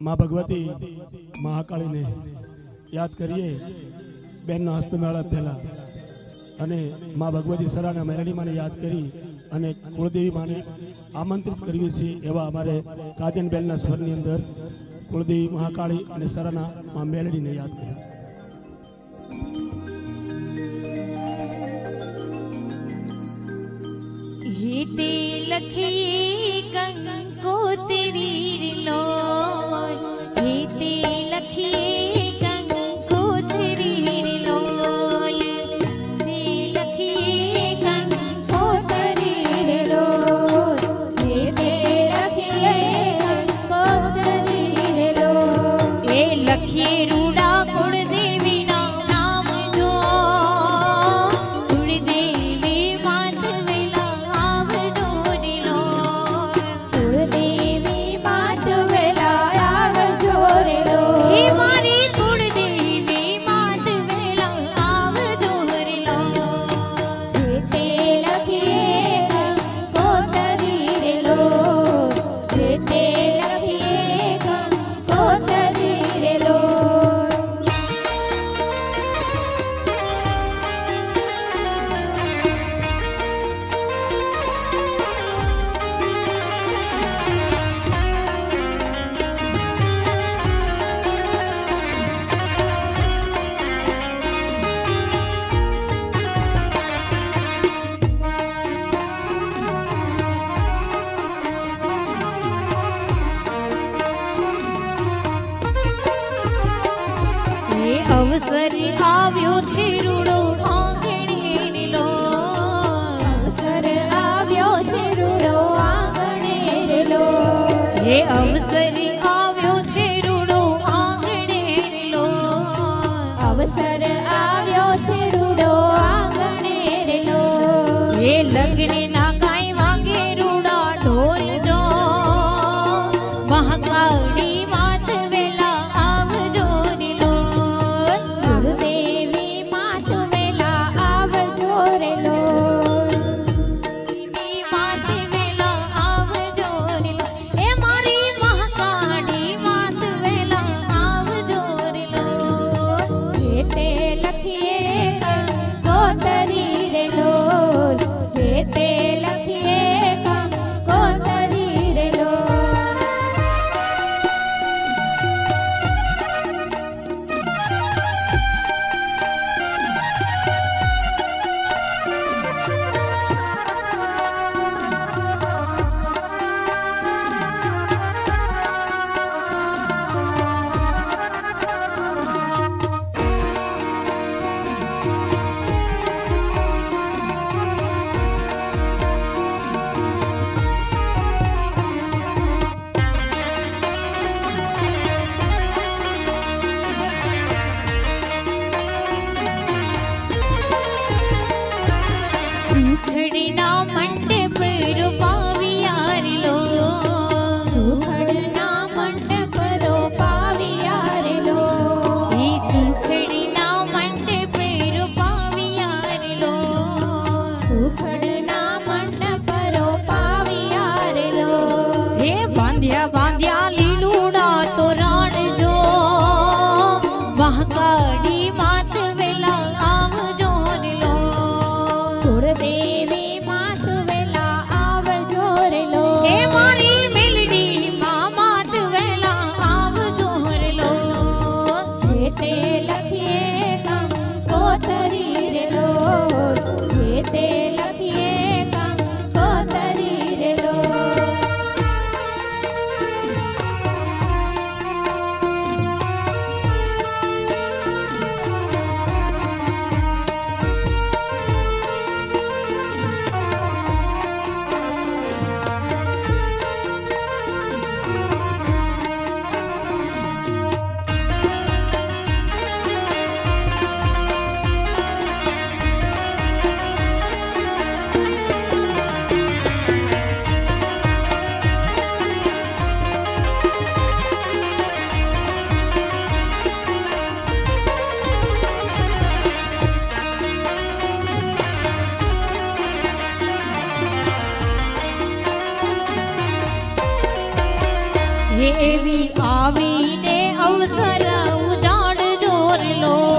માં ભગવતી મહાકાળીને યાદ કરીએ. બેનના હસ્તમેળા પહેલાં અને માં ભગવતી સરાના મેરણી માને યાદ કરી અને કુળદેવી માને આમંત્રિત કરીએ છે એવા અમારે કાજનબેનના સ્વરની અંદર કુળદેવી મહાકાળી અને સરાના માં મેલડીને યાદ કરી હેતે લખી કંકોત્રી લો હેતે લખી અવસર આવ્યો છે રૂડો આંગણે રીલો અવસર આવ્યો છે રૂડો આંગણે રે લો હે અવસર સુખડીના મંડપ રૂપાવિયા રીલો સુખડના મંડપ રોપાવિયા રે લો ઈ સુખડીના મંડપ રૂપાવિયા રીલો સુખડના મંડપ રોપાવિયા રે લો હે બાંધ્યા બાંધ્યા લીલુડા તોરણ જો. મહાકાળી માત વેલા દેવી આવીને અવસર ઉજાડ જોર લો.